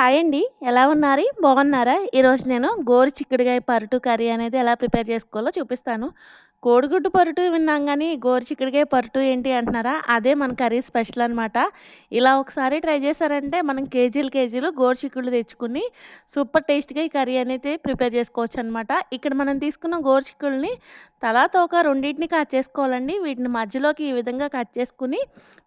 Hi అండి. ఎలా ఉన్నారు? బాగున్నారా? ఈరోజు నేను గోరు చిక్కుడుకాయ పరుటు కర్రీ అనేది ఎలా ప్రిపేర్ చేసుకోవాలో చూపిస్తాను. కోడిగుడ్డు పరుటు విన్నాం కానీ గోరు చిక్కుడుకాయ పరుటు ఏంటి అంటున్నారా? అదే మన కర్రీ స్పెషల్ అనమాట ఇలా ఒకసారి ట్రై చేశారంటే మనం కేజీలు కేజీలు గోరు చిక్కుడు తెచ్చుకుని సూపర్ టేస్ట్గా ఈ కర్రీ అనేది ప్రిపేర్ చేసుకోవచ్చు అనమాట ఇక్కడ మనం తీసుకున్న గోరు చిక్కుడుని తలా తోక రెండింటిని కట్ చేసుకోవాలండి. వీటిని మధ్యలోకి ఈ విధంగా కట్ చేసుకుని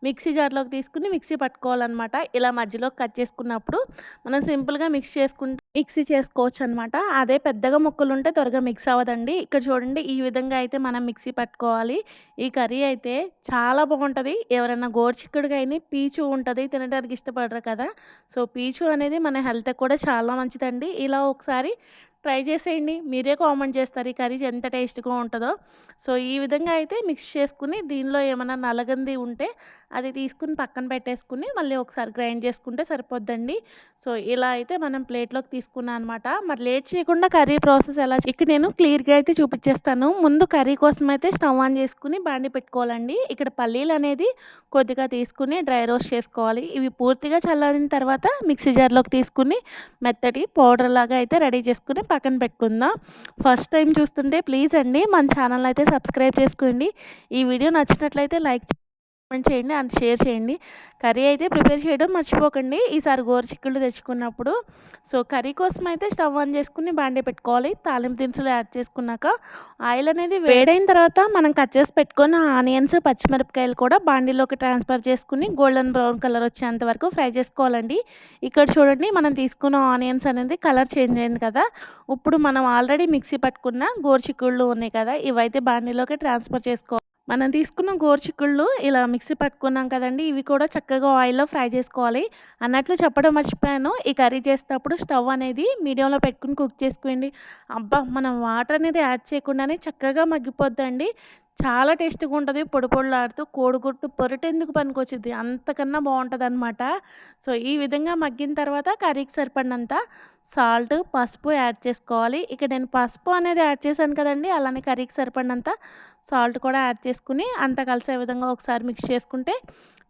మిక్సీ జార్లోకి తీసుకుని మిక్సీ పట్టుకోవాలన్నమాట. ఇలా మధ్యలోకి కట్ చేసుకున్నప్పుడు మనం సింపుల్గా మిక్స్ చేసుకుంటే మిక్సీ చేసుకోవచ్చు అనమాట అదే పెద్దగా ముక్కలు ఉంటే త్వరగా మిక్స్ అవ్వదండి. ఇక్కడ చూడండి ఈ విధంగా అయితే మనం మిక్సీ పట్టుకోవాలి. ఈ కర్రీ అయితే చాలా బాగుంటుంది. ఎవరైనా గోరుచిక్కుడుకాయని పీచు ఉంటుంది తినడానికి ఇష్టపడరు కదా. సో పీచు అనేది మన హెల్త్కి కూడా చాలా మంచిదండి. ఇలా ఒకసారి ట్రై చేసేయండి. మీరే కామెంట్ చేస్తారు ఈ కర్రీ ఎంత టేస్ట్గా ఉంటుందో. సో ఈ విధంగా అయితే మిక్స్ చేసుకుని దీనిలో ఏమైనా నలగంది ఉంటే అది తీసుకుని పక్కన పెట్టేసుకుని మళ్ళీ ఒకసారి గ్రైండ్ చేసుకుంటే సరిపోద్దండి. సో ఇలా అయితే మనం ప్లేట్లోకి తీసుకున్నాం అనమాట మరి లేట్ చేయకుండా కర్రీ ప్రాసెస్ ఎలా ఇక్కడ నేను క్లియర్గా అయితే చూపించేస్తాను ముందు కర్రీ కోసం అయితే స్టవ్ ఆన్ చేసుకుని బాండి పెట్టుకోవాలండి. ఇక్కడ పల్లీలు అనేది కొద్దిగా తీసుకుని డ్రై రోస్ట్ చేసుకోవాలి. ఇవి పూర్తిగా చల్లారిన తర్వాత మిక్సీ జార్లోకి తీసుకుని మెత్తటి పౌడర్ లాగా అయితే రెడీ చేసుకుని పక్కన పెట్టుకుందాం. ఫస్ట్ టైం చూస్తుంటే ప్లీజ్ అండి మన ఛానల్ అయితే సబ్స్క్రైబ్ చేసుకోండి. ఈ వీడియో నచ్చినట్లయితే లైక్ కామెంట్ చేయండి అండ్ షేర్ చేయండి. కర్రీ అయితే ప్రిపేర్ చేయడం మర్చిపోకండి. ఈసారి గోరు చిక్కుళ్ళు తెచ్చుకున్నప్పుడు సో కర్రీ కోసం అయితే స్టవ్ ఆన్ చేసుకుని బాండే పెట్టుకోవాలి. తాలింపు దినుసులు యాడ్ చేసుకున్నాక ఆయిల్ అనేది వేడైన తర్వాత మనం కట్ చేసి పెట్టుకున్న ఆనియన్స్ పచ్చిమిరపకాయలు కూడా బాండీలోకి ట్రాన్స్ఫర్ చేసుకుని గోల్డెన్ బ్రౌన్ కలర్ వచ్చేంత వరకు ఫ్రై చేసుకోవాలండి. ఇక్కడ చూడండి మనం తీసుకున్న ఆనియన్స్ అనేది కలర్ చేంజ్ అయింది కదా. ఇప్పుడు మనం ఆల్రెడీ మిక్సీ పట్టుకున్న గోరు చిక్కుళ్ళు ఉన్నాయి కదా. ఇవైతే బాండీలోకి ట్రాన్స్ఫర్ చేసుకోవాలి మనం తీసుకున్న గోరుచిక్కుళ్ళు ఇలా మిక్సీ పట్టుకున్నాం కదండి ఇవి కూడా చక్కగా ఆయిల్లో ఫ్రై చేసుకోవాలి. అన్నట్లు చెప్పడం మర్చిపోయాను. ఈ కర్రీ చేసేటప్పుడు స్టవ్ అనేది మీడియంలో పెట్టుకుని కుక్ చేసుకోండి. అబ్బా! మనం వాటర్ అనేది యాడ్ చేయకుండానే చక్కగా మగ్గిపోద్దండి. చాలా టేస్ట్గా ఉంటుంది పొడి పొడులాడుతూ కోడిగుట్టు పొరటు ఎందుకు పనికొచ్చింది అంతకన్నా బాగుంటుంది అనమాట సో ఈ విధంగా మగ్గిన తర్వాత కర్రీకి సరిపడినంత సాల్ట్ పసుపు యాడ్ చేసుకోవాలి. ఇక్కడ నేను పసుపు అనేది యాడ్ చేశాను కదండి అలానే కర్రీకి సరిపడినంత సాల్ట్ కూడా యాడ్ చేసుకుని అంతా కలిసే విధంగా ఒకసారి మిక్స్ చేసుకుంటే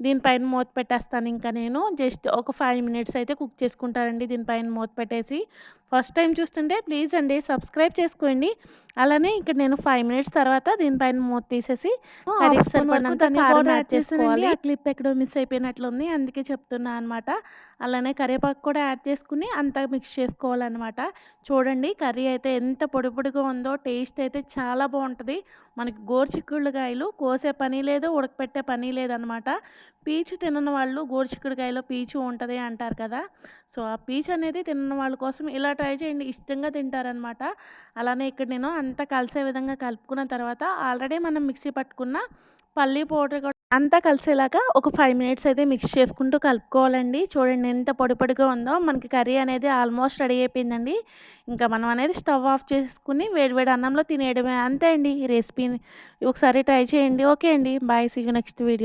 దీనిపైన మూత పెట్టేస్తాను. ఇంకా నేను జస్ట్ ఒక ఫైవ్ మినిట్స్ అయితే కుక్ చేసుకుంటానండి దీనిపైన మూత పెట్టేసి. ఫస్ట్ టైం చూస్తుంటే ప్లీజ్ అండి సబ్స్క్రైబ్ చేసుకోండి. అలానే ఇక్కడ నేను ఫైవ్ మినిట్స్ తర్వాత దీనిపైన మూత తీసేసి యాడ్ చేసుకోవాలి. ఆ క్లిప్ ఎక్కడో మిస్ అయిపోయినట్లుంది. అందుకే చెప్తున్నా అనమాట అలానే కరివేపాకు కూడా యాడ్ చేసుకుని అంతా మిక్స్ చేసుకోవాలన్నమాట. చూడండి కర్రీ అయితే ఎంత పొడి పొడిగా ఉందో టేస్ట్ అయితే చాలా బాగుంటుంది. మనకి గోరుచిక్కుడుకాయలు కోసే పని లేదు ఉడకపెట్టే పని లేదనమాట పీచు తినని వాళ్ళు గోరుచిక్కుడుకాయలో పీచు ఉంటుంది అంటారు కదా. సో ఆ పీచు అనేది తిన్న వాళ్ళ కోసం ఇలా ట్రై చేయండి. ఇష్టంగా తింటారనమాట అలానే ఇక్కడ నేను అంతా కలిసే విధంగా కలుపుకున్న తర్వాత ఆల్రెడీ మనం మిక్సీ పట్టుకున్న పల్లీ పౌడర్ కూడా అంతా కలిసేలాగా ఒక ఫైవ్ మినిట్స్ అయితే మిక్స్ చేసుకుంటూ కలుపుకోవాలండి. చూడండి ఎంత పొడి పొడిగా ఉందో. మనకి కర్రీ అనేది ఆల్మోస్ట్ రెడీ అయిపోయిందండి. ఇంకా మనం అనేది స్టవ్ ఆఫ్ చేసుకుని వేడివేడి అన్నంలో తినేయడమే. అంతే అండి ఈ రెసిపీని. ఒకసారి ట్రై చేయండి. ఓకే అండి. బాయ్. See next video